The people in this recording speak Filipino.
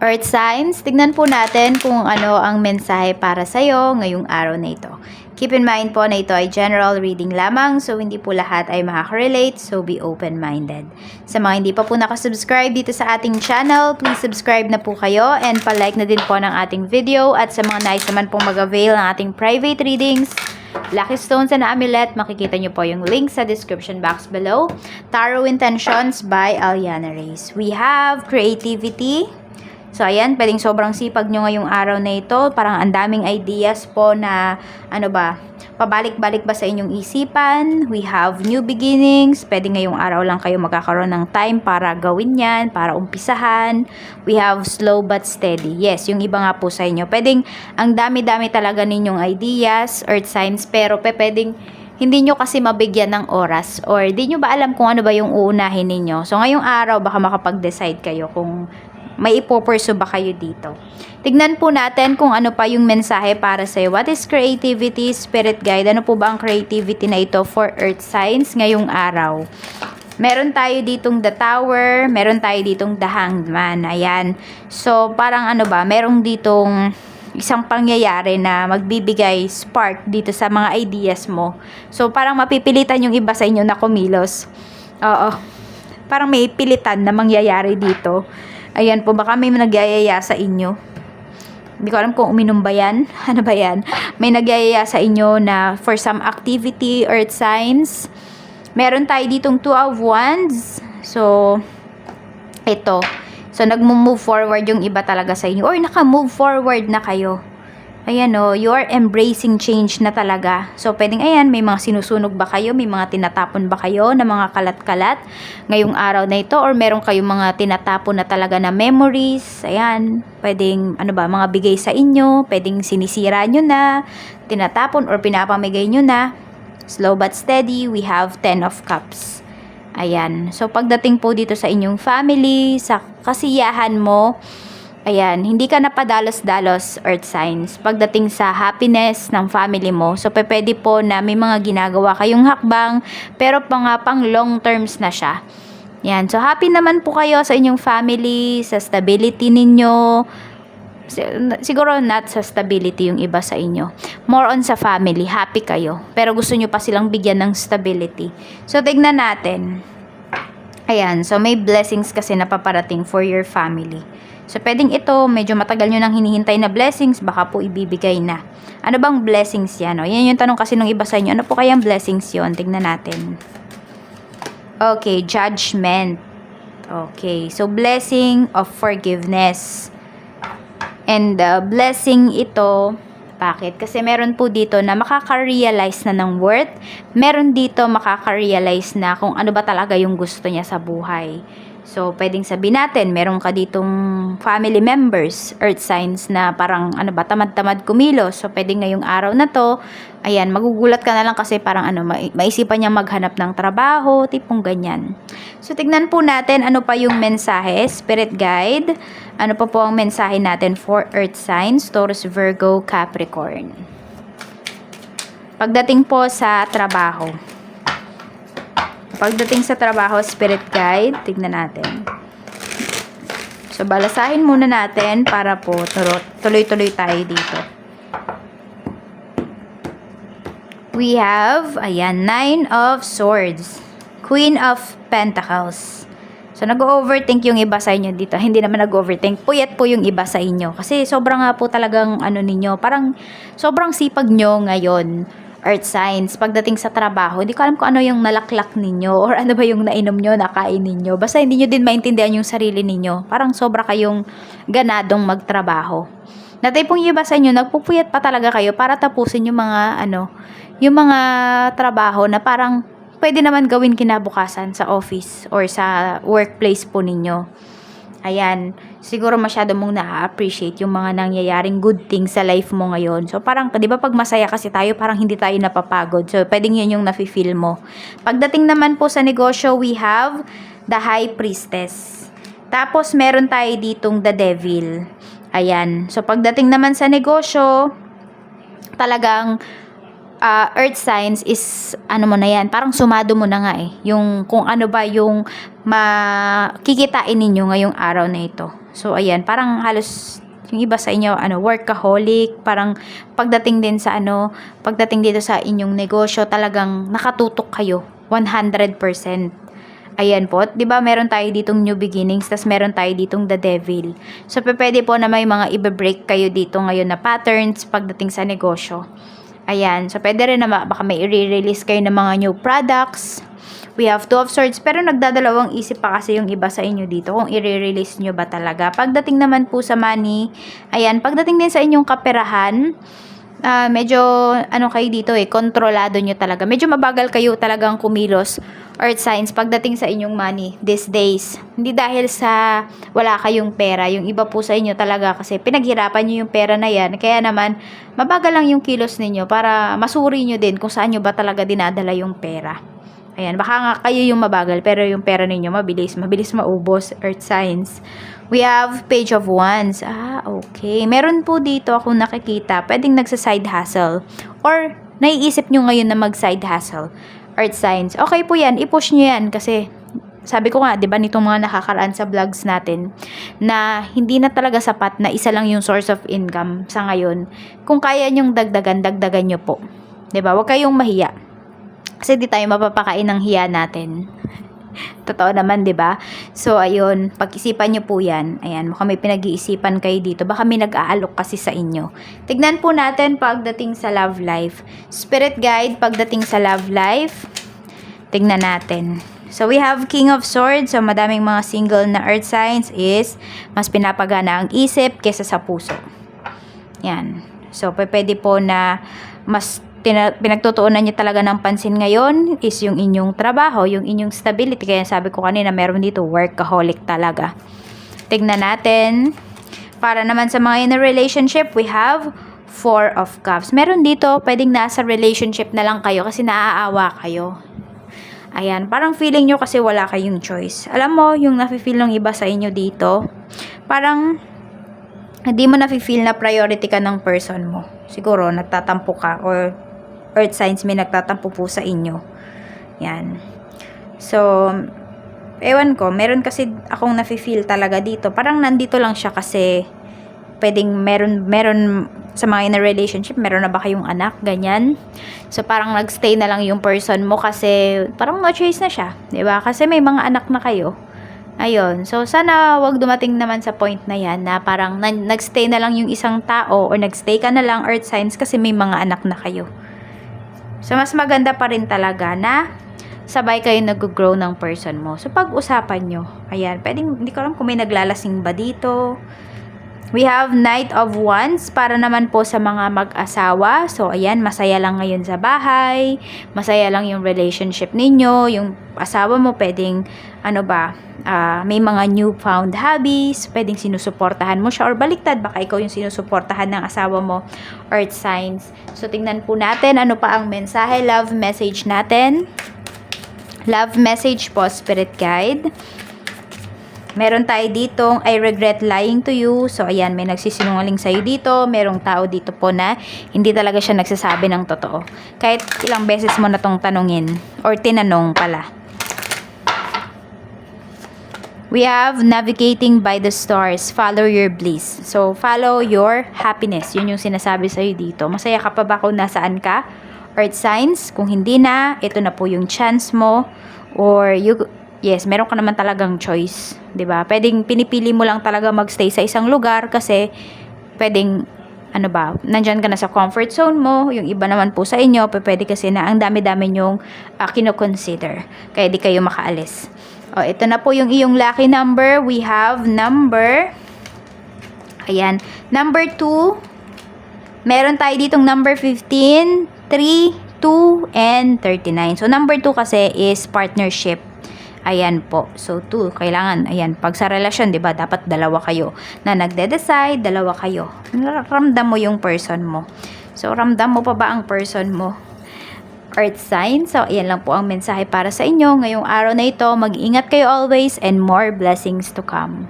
Earth signs, tignan po natin kung ano ang mensahe para sa'yo ngayong araw na ito. Keep in mind po na ito ay general reading lamang, so hindi po lahat ay makaka-relate, so be open-minded. Sa mga hindi pa po nakasubscribe dito sa ating channel, please subscribe na po kayo and palike na din po ng ating video at sa mga nais naman pong mag-avail ng ating private readings, Lucky Stones and Amulet, makikita nyo po yung link sa description box below. Tarot Intentions by Aliana Reyes. We have creativity, So, ayan, pwedeng sobrang sipag nyo ngayong araw na ito. Parang ang daming ideas po na, ano ba, pabalik-balik ba sa inyong isipan. We have new beginnings. Pwede ngayong araw lang kayo magkakaroon ng time para gawin yan, para umpisahan. We have slow but steady. Yes, yung iba nga po sa inyo. Pwedeng ang dami-dami talaga ninyong ideas, earth signs, pero pe, pwedeng hindi nyo kasi mabigyan ng oras or di nyo ba alam kung ano ba yung uunahin ninyo. So, ngayong araw, baka makapag-decide kayo kung may ipopurso ba kayo dito. Tignan po natin kung ano pa yung mensahe para sa'yo. What is creativity, spirit guide? Ano po ba ang creativity na ito for earth signs ngayong araw? Meron tayo ditong the tower, meron tayo ditong the hangman. Ayan. So, parang ano ba, merong ditong isang pangyayari na magbibigay spark dito sa mga ideas mo. So, parang mapipilitan yung iba sa inyo na kumilos. Oo. Parang may pilitan na mangyayari dito. Ayan po, baka may nagyayaya sa inyo. Hindi ko alam kung uminom ba yan. Ano ba yan? May nagyayaya sa inyo na for some activity, earth signs. Meron tayo ditong two of wands. So, ito. So, nag-move forward yung iba talaga sa inyo. Or naka-move forward na kayo. Ayan o, you are embracing change na talaga. So, pwedeng ayan, may mga sinusunog ba kayo? May mga tinatapon ba kayo na mga kalat-kalat ngayong araw na ito? Or meron kayong mga tinatapon na talaga na memories? Ayan, pwedeng ano ba, mga bigay sa inyo. Pwedeng sinisira nyo na, tinatapon or pinapamigay nyo na. Slow but steady, we have 10 of cups. Ayan. So, pagdating po dito sa inyong family, sa kasiyahan mo, Ayan, hindi ka napadalos-dalos earth signs pagdating sa happiness ng family mo. So, pwede po na may mga ginagawa kayong hakbang, pero pang, pang long terms na siya. Yan, so happy naman po kayo sa inyong family, sa stability ninyo. Si- Siguro not sa stability yung iba sa inyo. More on sa family, happy kayo. Pero gusto nyo pa silang bigyan ng stability. So, tignan natin. Ayan, so may blessings kasi napaparating for your family. So, pwedeng ito, medyo matagal nyo nang hinihintay na blessings, baka po ibibigay na. Ano bang blessings yan? O, yan yung tanong kasi ng iba sa inyo. Ano po kayang blessings yon Tingnan natin. Okay, judgment. Okay, so blessing of forgiveness. And uh, blessing ito, bakit? Kasi meron po dito na makaka-realize na ng worth. Meron dito makaka-realize na kung ano ba talaga yung gusto niya sa buhay. So, pwedeng sabihin natin, meron ka ditong family members, earth signs na parang ano ba, tamad-tamad kumilos. So, pwedeng ngayong araw na to, ayan, magugulat ka na lang kasi parang ano, ma- maisipan niya maghanap ng trabaho, tipong ganyan. So, tignan po natin ano pa yung mensahe, spirit guide. Ano pa po ang mensahe natin for earth signs, Taurus, Virgo, Capricorn. Pagdating po sa trabaho. Pagdating sa trabaho, spirit guide, tignan natin. So, balasahin muna natin para po tuloy-tuloy tayo dito. We have, ayan, Nine of Swords. Queen of Pentacles. So, nag-overthink yung iba sa inyo dito. Hindi naman nag-overthink. Puyat po yung iba sa inyo. Kasi sobrang nga po talagang ano ninyo. Parang sobrang sipag nyo ngayon earth signs pagdating sa trabaho. Hindi ko alam kung ano yung nalaklak ninyo or ano ba yung nainom nyo, nakain ninyo. Basta hindi nyo din maintindihan yung sarili ninyo. Parang sobra kayong ganadong magtrabaho. Natay pong iba sa inyo, nagpupuyat pa talaga kayo para tapusin yung mga ano, yung mga trabaho na parang pwede naman gawin kinabukasan sa office or sa workplace po ninyo. Ayan, siguro masyado mong na-appreciate yung mga nangyayaring good things sa life mo ngayon. So, parang, di ba pag masaya kasi tayo, parang hindi tayo napapagod. So, pwedeng yun yung nafe-feel mo. Pagdating naman po sa negosyo, we have the High Priestess. Tapos, meron tayo ditong the Devil. Ayan. So, pagdating naman sa negosyo, talagang ah, earth signs is ano mo na yan, parang sumado mo na nga eh. Yung kung ano ba yung makikitain ninyo ngayong araw na ito. So ayan, parang halos yung iba sa inyo ano workaholic, parang pagdating din sa ano, pagdating dito sa inyong negosyo, talagang nakatutok kayo 100%. Ayan po, 'di ba? Meron tayo ditong new beginnings, tas meron tayo ditong the devil. So pwede po na may mga ibe-break kayo dito ngayon na patterns pagdating sa negosyo. Ayan, so pwede rin na baka may i-release kayo ng mga new products. We have two of swords, pero nagdadalawang isip pa kasi yung iba sa inyo dito kung i-release nyo ba talaga. Pagdating naman po sa money, ayan, pagdating din sa inyong kaperahan, ah, medyo ano kayo dito eh, kontrolado nyo talaga. Medyo mabagal kayo talagang kumilos earth signs pagdating sa inyong money these days. Hindi dahil sa wala kayong pera, yung iba po sa inyo talaga kasi pinaghirapan nyo yung pera na yan. Kaya naman, mabagal lang yung kilos ninyo para masuri nyo din kung saan nyo ba talaga dinadala yung pera. Ayan, baka nga kayo yung mabagal pero yung pera ninyo mabilis, mabilis maubos, earth signs. We have page of wands. Ah, okay. Meron po dito ako nakikita, pwedeng nagsa-side hustle or naiisip nyo ngayon na mag-side hustle. Earth signs. Okay po yan, i-push nyo yan kasi sabi ko nga, 'di ba, nitong mga nakakaraan sa vlogs natin na hindi na talaga sapat na isa lang yung source of income sa ngayon. Kung kaya nyong dagdagan, dagdagan nyo po. 'Di ba? Huwag kayong mahiya. Kasi di tayo mapapakain ng hiya natin. Totoo naman, 'di ba? So ayun, pag-isipan niyo po 'yan. Ayan, mukhang may pinag-iisipan kayo dito. Baka may nag-aalok kasi sa inyo. Tignan po natin pagdating sa love life. Spirit guide pagdating sa love life. Tignan natin. So we have King of Swords. So madaming mga single na earth signs is mas pinapagana ang isip kesa sa puso. Yan. So pwede po na mas tina- pinagtutuunan niyo talaga ng pansin ngayon is yung inyong trabaho, yung inyong stability. Kaya sabi ko kanina, meron dito workaholic talaga. Tignan natin. Para naman sa mga in a relationship, we have Four of Cups. Meron dito, pwedeng nasa relationship na lang kayo kasi naaawa kayo. Ayan, parang feeling nyo kasi wala kayong choice. Alam mo, yung nafe-feel ng iba sa inyo dito, parang hindi mo nafe-feel na priority ka ng person mo. Siguro, nagtatampo ka or earth signs may nagtatampo po sa inyo. Yan. So, ewan ko, meron kasi akong nafe-feel talaga dito. Parang nandito lang siya kasi pwedeng meron, meron sa mga in a relationship, meron na ba kayong anak, ganyan. So, parang nagstay na lang yung person mo kasi parang no choice na siya, ba Kasi may mga anak na kayo. Ayun. So, sana wag dumating naman sa point na yan na parang na- nagstay na lang yung isang tao or nagstay ka na lang earth signs kasi may mga anak na kayo. So, mas maganda pa rin talaga na sabay kayo nag-grow ng person mo. So, pag-usapan nyo. Ayan. Pwedeng, hindi ko alam kung may naglalasing ba dito. We have Knight of Wands para naman po sa mga mag-asawa. So, ayan, masaya lang ngayon sa bahay. Masaya lang yung relationship ninyo. Yung asawa mo pwedeng, ano ba, ah, may mga newfound hobbies. Pwedeng sinusuportahan mo siya. Or baliktad, baka ikaw yung sinusuportahan ng asawa mo. Earth signs. So, tingnan po natin ano pa ang mensahe, love message natin. Love message po, Spirit Guide. Meron tayo ditong I regret lying to you. So, ayan, may nagsisinungaling sa'yo dito. Merong tao dito po na hindi talaga siya nagsasabi ng totoo. Kahit ilang beses mo na tong tanungin or tinanong pala. We have navigating by the stars. Follow your bliss. So, follow your happiness. Yun yung sinasabi sa'yo dito. Masaya ka pa ba kung nasaan ka? Earth signs. Kung hindi na, ito na po yung chance mo. Or you, yes, meron ka naman talagang choice. 'di ba Pwedeng pinipili mo lang talaga magstay sa isang lugar kasi pwedeng ano ba, nandyan ka na sa comfort zone mo, yung iba naman po sa inyo, pwede kasi na ang dami-dami nyong uh, kinoconsider. Kaya di kayo makaalis. O, ito na po yung iyong lucky number. We have number, ayan, number 2, meron tayo ditong number 15, 3, 2, and 39. So, number 2 kasi is partnership. Ayan po. So, 2, kailangan, ayan, pag sa relasyon, di ba, dapat dalawa kayo na nagde-decide, dalawa kayo. Ramdam mo yung person mo. So, ramdam mo pa ba ang person mo? Earth sign. So, ayan lang po ang mensahe para sa inyo. Ngayong araw na ito, mag-ingat kayo always and more blessings to come.